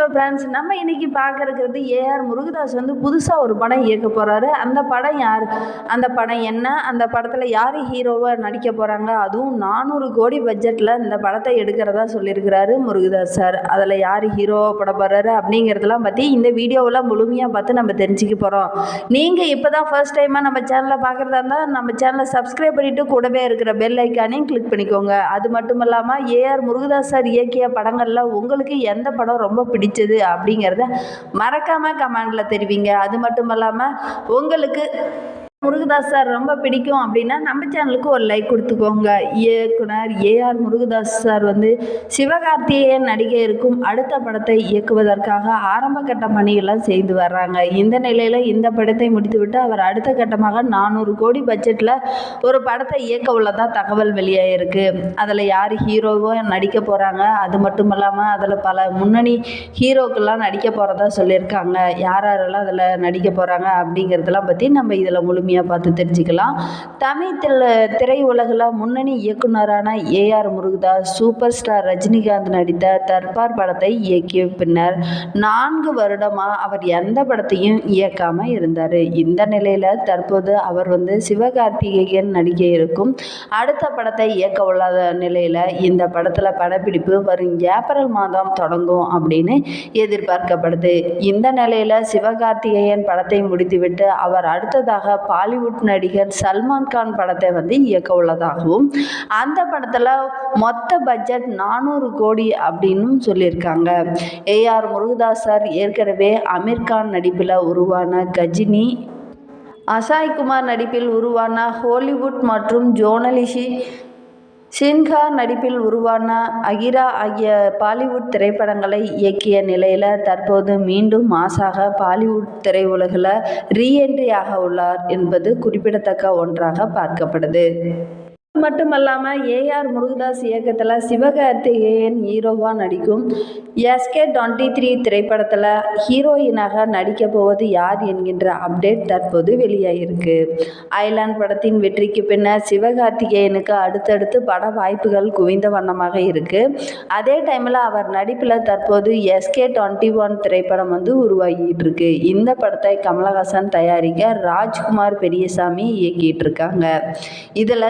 So friends நம்ம இன்னைக்கு பார்க்கறது ஏஆர் முருகதாஸ் வந்து புதுசாக ஒரு படம் இயக்க போகிறாரு அந்த படம் யார்? அந்த படம் என்ன? அந்த படத்தில் யார் ஹீரோவாக நடிக்க போகிறாங்க அதுவும் நானூறு கோடி பட்ஜெட்டில் இந்த படத்தை எடுக்கிறதா சொல்லியிருக்கிறாரு முருகதாஸ் சார் அதில் யார் ஹீரோவாக பட போகிறாரு அப்படிங்கிறதெல்லாம் பற்றி இந்த வீடியோவில் முழுமையாக பார்த்து நம்ம தெரிஞ்சுக்க போகிறோம் நீங்கள் இப்போ தான் ஃபர்ஸ்ட் டைமாக நம்ம சேனலை பார்க்குறதா இருந்தால் நம்ம சேனலை சப்ஸ்கிரைப் பண்ணிவிட்டு கூடவே இருக்கிற பெல் ஐக்கானையும் கிளிக் பண்ணிக்கோங்க. அது மட்டும் இல்லாமல் ஏஆர் முருகதாஸ் சார் இயக்கிய படங்களில் உங்களுக்கு எந்த படம் ரொம்ப பிடிச்சது அப்படிங்கிறத மறக்காமல் கமெண்டில் தெரிவிங்க. அது மட்டும் இல்லாமல் உங்களுக்கு முருகதாஸ் சார் ரொம்ப பிடிக்கும் அப்படின்னா நம்ம சேனலுக்கு ஒரு லைக் கொடுத்துக்கோங்க. இயக்குனர் ஏஆர் முருகதாஸ் சார் வந்து சிவகார்த்திகேயன் நடிகை இருக்கும். அடுத்த படத்தை இயக்குவதற்காக ஆரம்ப கட்ட பணிகள்லாம் செய்து வர்றாங்க. இந்த நிலையில் இந்த படத்தை முடித்துவிட்டு அவர் அடுத்த கட்டமாக நானூறு கோடி பட்ஜெட்டில் ஒரு படத்தை இயக்க உள்ளதாக தகவல் வெளியாகிருக்கு அதில் யார் ஹீரோவோ நடிக்க போகிறாங்க அது மட்டும் இல்லாமல் அதில் பல முன்னணி ஹீரோக்கெல்லாம் நடிக்க போகிறதா சொல்லியிருக்காங்க. யார் யாரெல்லாம் அதில் நடிக்க போகிறாங்க அப்படிங்கிறதெல்லாம் பற்றி நம்ம இதில் முழுமையாக பார்த்து தெரிஞ்சுக்கலாம். தமிழ் தில திரையுலகில் முன்னணி இயக்குனரான AR Murugadoss super star Rajinikanth நடித்த தர்பார் படத்தை இயக்கிய பின்னர் நான்கு வருடமாக அவர் எந்த படத்தையும் இயக்காமல் இருந்தார். இந்த நிலையில் தற்போது அவர் வந்து சிவகார்த்திகேயன் நடிக்க இருக்கும். அடுத்த படத்தை இயக்க உள்ளாத நிலையில் இந்த படத்தில் படப்பிடிப்பு வரும் ஏப்ரல் மாதம் தொடங்கும் அப்படின்னு எதிர்பார்க்கப்படுது. இந்த நிலையில் சிவகார்த்திகேயன் படத்தை முடித்துவிட்டு அவர் அடுத்ததாக பாலிவுட் நடிகர் சல்மான்கான் படத்தை வந்து இயக்க உள்ளதாகவும் அந்த படத்தில் மொத்த பட்ஜெட் நானூறு கோடி அப்படின்னும் சொல்லியிருக்காங்க. ஏஆர் முருகதாஸ் சார் ஏற்கனவே அமீர்கான் நடிப்பில் உருவான கஜினி அசாய் குமார் நடிப்பில் உருவான ஹாலிவுட் மற்றும் ஜோனலிஷி சின்ஹா நடிப்பில் உருவான அகிரா ஆகிய பாலிவுட் திரைப்படங்களை இயக்கிய நிலையில் தற்போது மீண்டும் மாசாக பாலிவுட் திரையுலகில் ரீஎன்ட்ரி ஆக உள்ளார் என்பது குறிப்பிடத்தக்க ஒன்றாக பார்க்கப்படுது. மட்டுமல்லாமல் ஏஆர் முருகதாஸ் இயக்கத்தில் சிவகார்த்திகேயன் ஹீரோவாக நடிக்கும் எஸ்கே டுவெண்ட்டி த்ரீ திரைப்படத்தில் ஹீரோயினாக நடிக்க போவது யார் என்கின்ற அப்டேட் தற்போது வெளியாகிருக்கு ஐலாண்ட் படத்தின் வெற்றிக்கு பின்னர் சிவகார்த்திகேயனுக்கு அடுத்தடுத்து பட வாய்ப்புகள் குவிந்த வண்ணமாக இருக்குது அதே டைமில் அவர் நடிப்பில் தற்போது எஸ்கே டுவெண்ட்டி ஒன் திரைப்படம் வந்து உருவாகிட்டு இருக்கு இந்த படத்தை கமலஹாசன் தயாரிக்க ராஜ்குமார் பெரியசாமி இயக்கிட்டு இருக்காங்க. இதில்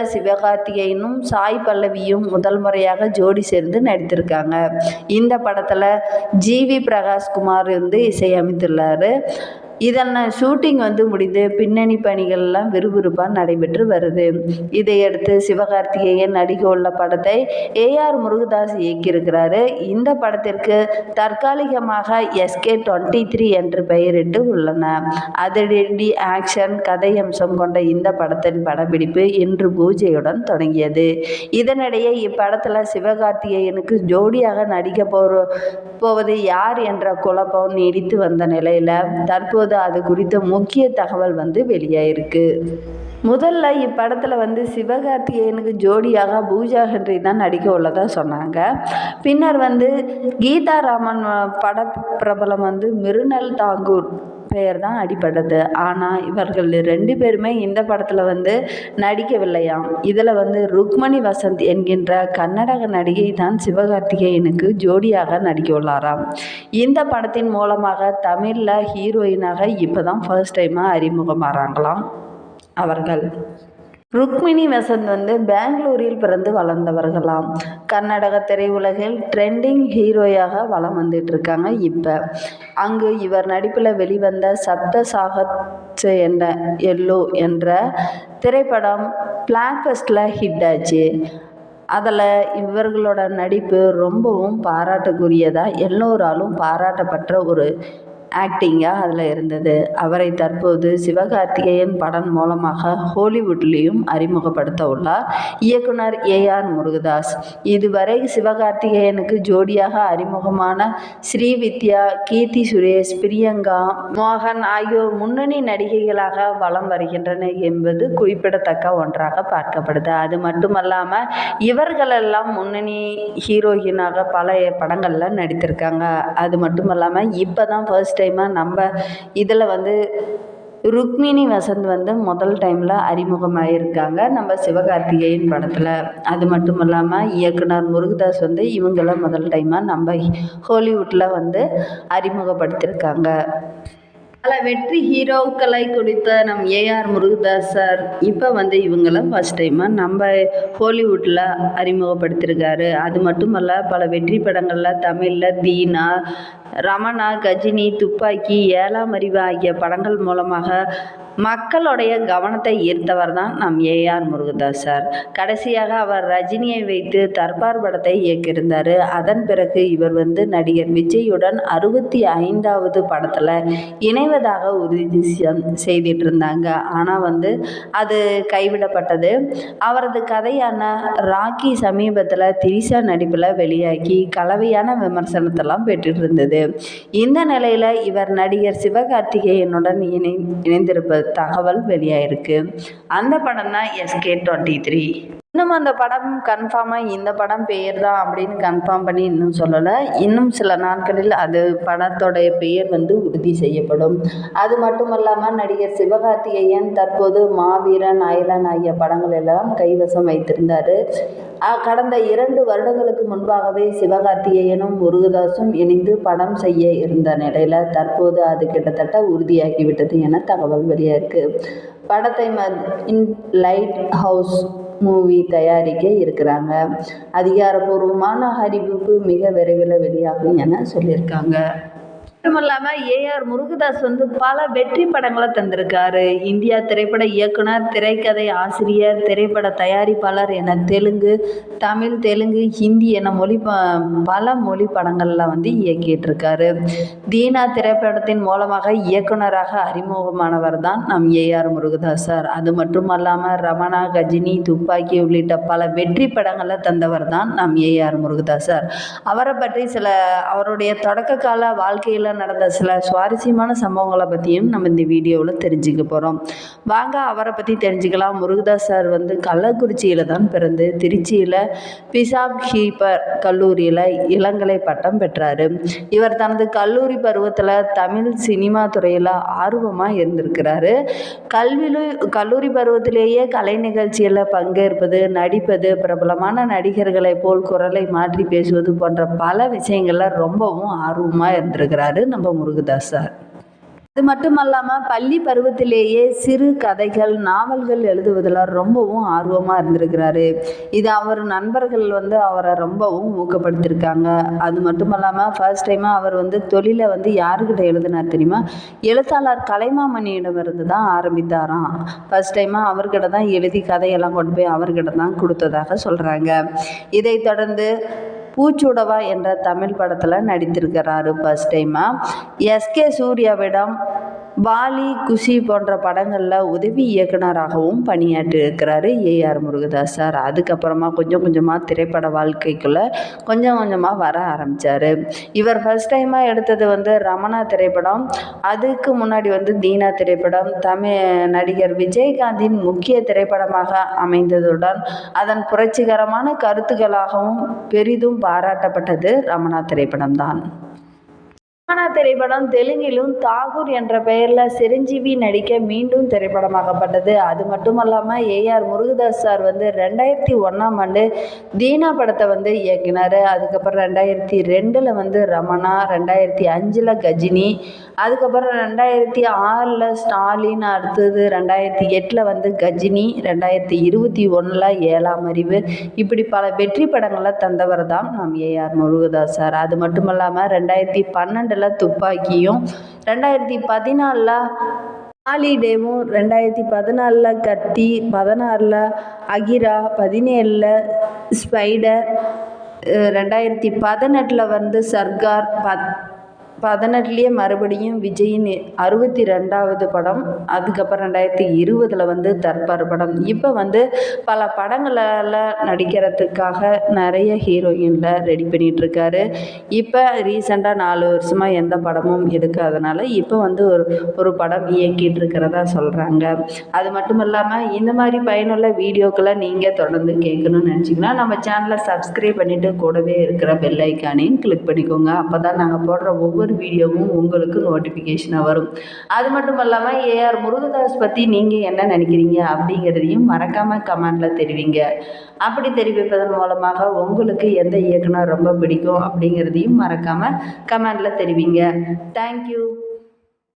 கார்த்திகேயனும் சாய் பல்லவியும் முதல் முறையாக ஜோடி சேர்ந்து நடித்திருக்காங்க. இந்த படத்தில் ஜிவி பிரகாஷ்குமார் வந்து இசையமைத்துள்ளார். இதன் ஷூட்டிங் வந்து முடிந்து பின்னணி பணிகள்லாம் விறுவிறுப்பாக நடைபெற்று வருது. இதையடுத்து சிவகார்த்திகேயன் நடிக்க உள்ள படத்தை ஏஆர் முருகதாஸ் இயக்கியிருக்கிறாரு. இந்த படத்திற்கு தற்காலிகமாக எஸ்கே டுவெண்ட்டி த்ரீ என்று பெயரிட்டு உள்ளன. அதிரடி ஆக்ஷன் கதையம்சம் கொண்ட இந்த படத்தின் படப்பிடிப்பு இன்று பூஜையுடன் தொடங்கியது. இதனிடையே இப்படத்தில் சிவகார்த்திகேயனுக்கு ஜோடியாக நடிக்க போகிற போவது யார் என்ற குழப்பம் நீடித்து வந்த நிலையில் தற்போது அது குறித்த முக்கிய தகவல் வந்து வெளியாயிருக்கு. முதல்ல இப்படத்தில் வந்து சிவகார்த்திகேயனுக்கு ஜோடியாக பூஜா ஹென்றி தான் நடிக்க உள்ளதாக சொன்னாங்க. பின்னர் வந்து கீதா ராமன் பட பிரபலம் வந்து மிருனல் தாங்கூர் பெயர் தான் அடிபட்டது. ஆனால் இவர்கள் ரெண்டு பேருமே இந்த படத்தில் வந்து நடிக்கவில்லையாம். இதில் வந்து ருக்மணி வசந்த் என்கின்ற கன்னடக நடிகை தான் சிவகார்த்திகேயனுக்கு ஜோடியாக நடிக்க உள்ளாராம். இந்த படத்தின் மூலமாக தமிழில் ஹீரோயினாக இப்போ தான் ஃபர்ஸ்ட் டைமாக அறிமுகமாகறாங்களாம் அவர்கள். ருக்மிணி வசந்த் வந்து பெங்களூரில் பிறந்து வளர்ந்தவர்களாம். கர்நாடக திரையுலகில் ட்ரெண்டிங் ஹீரோயாக வலம் வந்துட்டு இருக்காங்க இப்போ. அங்கு இவர் நடிப்பில் வெளிவந்த சப்த சாகச்ச என்ற எல்லோ என்ற திரைப்படம் பிளாக் ஃபஸ்ட்டில் ஹிட் ஆச்சு அதில் இவர்களோட நடிப்பு ரொம்பவும் பாராட்டுக்குரியதாக எல்லோராலும் பாராட்டப்பட்ட ஒரு ஆக்டிங்காக அதில் இருந்தது. அவரை தற்போது சிவகார்த்திகேயன் படம் மூலமாக ஹாலிவுட்லேயும் அறிமுகப்படுத்த உள்ளார் இயக்குனர் ஏஆர் முருகதாஸ். இதுவரை சிவகார்த்திகேயனுக்கு ஜோடியாக அறிமுகமான ஸ்ரீவித்யா கீர்த்தி சுரேஷ் பிரியங்கா மோகன் ஆகியோர் முன்னணி நடிகைகளாக வலம் வருகின்றனர் என்பது குறிப்பிடத்தக்க ஒன்றாக பார்க்கப்படுது. அது மட்டுமல்லாமல் இவர்களெல்லாம் முன்னணி ஹீரோயினாக பல படங்களில் நடித்திருக்காங்க. அது மட்டும் இல்லாமல் இப்போ தான் ஃபர்ஸ்ட் டைமாக நம்ம இதில் வந்து ருக்மிணி வசந்த் வந்து முதல் டைமில் அறிமுகமாகியிருக்காங்க நம்ம சிவகார்த்திகேயன் படத்தில். அது மட்டும் இல்லாமல் இயக்குனர் முருகதாஸ் வந்து இவங்கள முதல் டைமாக நம்ம ஹாலிவுட்டில் வந்து அறிமுகப்படுத்தியிருக்காங்க பல வெற்றி ஹீரோக்களை குறித்த நம் ஏஆர் முருகதாஸ் சார் இப்போ வந்து இவங்கள ஃபஸ்ட் டைமாக நம்ம ஹாலிவுட்டில் அறிமுகப்படுத்தியிருக்காரு அது மட்டுமல்ல பல வெற்றி படங்களில் தமிழில் தீனா ரமணா கஜினி துப்பாக்கி ஏழாம் அறிவு ஆகிய படங்கள் மூலமாக மக்களுடைய கவனத்தை ஈர்த்தவர் தான் நம் ஏஆர் முருகதாஸ் சார். கடைசியாக அவர் ரஜினியை வைத்து தர்பார் படத்தை இயக்கியிருந்தார். அதன் பிறகு இவர் வந்து நடிகர் விஜயுடன் அறுபத்தி ஐந்தாவது படத்தில் இணைவதாக உறுதி செய்திட்டு செய்துட்டு இருந்தாங்க ஆனால் வந்து அது கைவிடப்பட்டது. அவரது கதையான ராக்கி சமீபத்தில் திரிசா நடிப்பில் வெளியாகி கலவையான விமர்சனத்தெல்லாம் பெற்றுட்டு இருந்தது இந்த நிலையில் இவர் நடிகர் சிவகார்த்திகேயனுடன் இணை இணைந்திருப்ப தகவல் வெளியாயிருக்கு. அந்த படம் தான் எஸ்கே டுவெண்ட்டி த்ரீ. இன்னும் அந்த படம் கன்ஃபார்மாக இந்த படம் பெயர் தான் அப்படின்னு கன்ஃபார்ம் பண்ணி இன்னும் சொல்லலை. இன்னும் சில நாட்களில் அது படத்தோடைய பெயர் வந்து உறுதி செய்யப்படும். அது மட்டும் இல்லாமல் நடிகர் சிவகார்த்திகேயன் தற்போது மாவீரன் அயலன் ஆகிய படங்கள் எல்லாம் கைவசம் வைத்திருந்தார். கடந்த இரண்டு வருடங்களுக்கு முன்பாகவே சிவகார்த்திகேயனும் முருகதாசும் இணைந்து படம் செய்ய இருந்த நிலையில் தற்போது அது கிட்டத்தட்ட உறுதியாகிவிட்டது என தகவல் வெளியாயிருக்கு. படத்தை ம இன் லைட் ஹவுஸ் மூவி தயாரிக்க இருக்கிறாங்க. அதிகாரப்பூர்வமான அறிவிப்பு மிக விரைவில் வெளியாகும் என சொல்லியிருக்காங்க. மட்டும் இல்லாமல் ஏஆர் முருகதாஸ் வந்து பல வெற்றி படங்களை தந்திருக்காரு. இந்தியா திரைப்பட இயக்குனர் திரைக்கதை ஆசிரியர் திரைப்பட தயாரிப்பாளர் என தெலுங்கு தமிழ் தெலுங்கு ஹிந்தி என மொழி பல மொழி படங்களில் வந்து இயக்கிட்டு இருக்காரு தீனா திரைப்படத்தின் மூலமாக இயக்குனராக அறிமுகமானவர் தான் நம் ஏஆர் முருகதாஸ் சார். அது மட்டும் அல்லாமல் ரமணா கஜினி துப்பாக்கி உள்ளிட்ட பல வெற்றி படங்களை தந்தவர் தான் நம் ஏஆர் முருகதாஸ் சார். அவரை பற்றி சில அவருடைய தொடக்க கால வாழ்க்கையில் நடந்த சில சுவாரஸ்யமான சம்பவங்களை பற்றியும் நம்ம இந்த வீடியோவில் தெரிஞ்சுக்க போகிறோம் வாங்க அவரை பற்றி தெரிஞ்சுக்கலாம். முருகதாஸ் சார் வந்து கள்ளக்குறிச்சியில் தான் பிறந்து திருச்சியில் பிசாப் ஹீப்பர் கல்லூரியில் இளங்கலை பட்டம் பெற்றார். இவர் தனது கல்லூரி பருவத்தில் தமிழ் சினிமா துறையில் ஆர்வமாக இருந்திருக்கிறாரு. கல்வியில கல்லூரி பருவத்திலேயே கலை நிகழ்ச்சியில் பங்கேற்பது நடிப்பது பிரபலமான நடிகர்களைப் போல் குரலை மாற்றி பேசுவது போன்ற பல விஷயங்களில் ரொம்பவும் ஆர்வமாக இருந்திருக்கிறாரு. நம்ம முருகதாஸ் சார் அது மட்டும் அல்லாமல் பள்ளி பருவத்திலேயே சிறு கதைகள் நாவல்கள் எழுதுவதில் ரொம்பவும் ஆர்வமாக இருந்திருக்கிறாரு. இது அவர் நண்பர்கள் வந்து அவரை ரொம்பவும் ஊக்கப்படுத்தியிருக்காங்க அது மட்டும் இல்லாமல் ஃபர்ஸ்ட் டைமாக அவர் வந்து தொழிலை வந்து யாருக்கிட்ட எழுதினார் தெரியுமா? எழுத்தாளர் கலைமாமணியிடமிருந்து தான் ஆரம்பித்தாராம். ஃபர்ஸ்ட் டைமாக அவர்கிட்ட தான் எழுதி கதையெல்லாம் கொண்டு போய் அவர்கிட்ட தான் கொடுத்ததாக சொல்கிறாங்க இதைத் தொடர்ந்து பூச்சுடவா என்ற தமிழ் படத்தில் நடித்திருக்கிறாரு ஃபர்ஸ்ட் டைமாக எஸ்கே சூர்யாவிடம் பாலி குஷி போன்ற படங்களில் உதவி இயக்குனராகவும் பணியாற்றியிருக்கிறாரு ஏஆர் முருகதாஸ் சார். அதுக்கப்புறமா கொஞ்சம் கொஞ்சமாக திரைப்பட வாழ்க்கைக்குள்ளே கொஞ்சம் கொஞ்சமாக வர ஆரம்பித்தார் இவர் ஃபர்ஸ்ட் டைமாக எடுத்தது வந்து ரமணா திரைப்படம். அதுக்கு முன்னாடி வந்து தீனா திரைப்படம் தமிழ் நடிகர் விஜயகாந்தின் முக்கிய திரைப்படமாக அமைந்ததுடன் அதன் புரட்சிகரமான கருத்துக்களாகவும் பெரிதும் பாராட்டப்பட்டது ரமணா திரைப்படம் தான் ரமணா திரைப்படம் தெலுங்கிலும் தாகூர் என்ற பெயரில் சிரஞ்சீவி நடிக்க மீண்டும் திரைப்படமாக்கப்பட்டது. அது மட்டும் இல்லாமல் ஏஆர் முருகதாஸ் சார் வந்து ரெண்டாயிரத்தி ஒன்றாம் ஆண்டு தீனா படத்தை வந்து இயக்கினார். அதுக்கப்புறம் ரெண்டாயிரத்தி ரெண்டில் வந்து ரமணா ரெண்டாயிரத்தி அஞ்சில் கஜினி அதுக்கப்புறம் ரெண்டாயிரத்தி ஆறில் ஸ்டாலின் அடுத்தது ரெண்டாயிரத்தி எட்டில் வந்து கஜினி ரெண்டாயிரத்தி இருபத்தி ஒன்றில் ஏழாம் அறிவு. இப்படி பல வெற்றி படங்களை தந்தவர் தான் நம் ஏஆர் முருகதாஸ் சார். அது மட்டும் இல்லாமல் ரெண்டாயிரத்தி பன்னெண்டில் துப்பாக்கியும் ரெண்டாயிரத்தி பதினாலில் ஹாலிடேவும் ரெண்டாயிரத்தி பதினாலில் கத்தி பதினாறில் அகிரா பதினேழில் ஸ்பைடர் ரெண்டாயிரத்தி பதினெட்டில் வந்து சர்கார் பத் பதினெட்டுலேயே மறுபடியும் விஜயின் அறுபத்தி ரெண்டாவது படம் அதுக்கப்புறம் ரெண்டாயிரத்தி இருபதில் வந்து தர்பார் படம். இப்போ வந்து பல படங்களில் நடிக்கிறதுக்காக நிறைய ஹீரோயினில் ரெடி பண்ணிகிட்ருக்காரு இப்போ ரீசெண்டாக நாலு வருஷமாக எந்த படமும் எடுக்காதனால இப்போ வந்து ஒரு ஒரு படம் இயக்கிட்டு இருக்கிறதா சொல்கிறாங்க அது மட்டும் இல்லாமல் இந்த மாதிரி பயனுள்ள வீடியோக்களை நீங்கள் தொடர்ந்து கேட்கணும்னு நினச்சிங்கன்னா நம்ம சேனலை சப்ஸ்கிரைப் பண்ணிவிட்டு கூடவே இருக்கிற பெல்லைக்கானையும் கிளிக் பண்ணிக்கோங்க. அப்போ தான் நாங்கள் போடுற ஒவ்வொரு ஒவ்வொரு வீடியோவும் உங்களுக்கு நோட்டிஃபிகேஷனாக வரும். அது மட்டும் இல்லாமல் ஏஆர் முருகதாஸ் பற்றி நீங்கள் என்ன நினைக்கிறீங்க அப்படிங்கிறதையும் மறக்காமல் கமெண்டில் தெரிவிங்க. அப்படி தெரிவிப்பதன் மூலமாக உங்களுக்கு எந்த இயக்குனர் ரொம்ப பிடிக்கும் அப்படிங்கிறதையும் மறக்காமல் கமெண்டில் தெரிவிங்க. தேங்க்யூ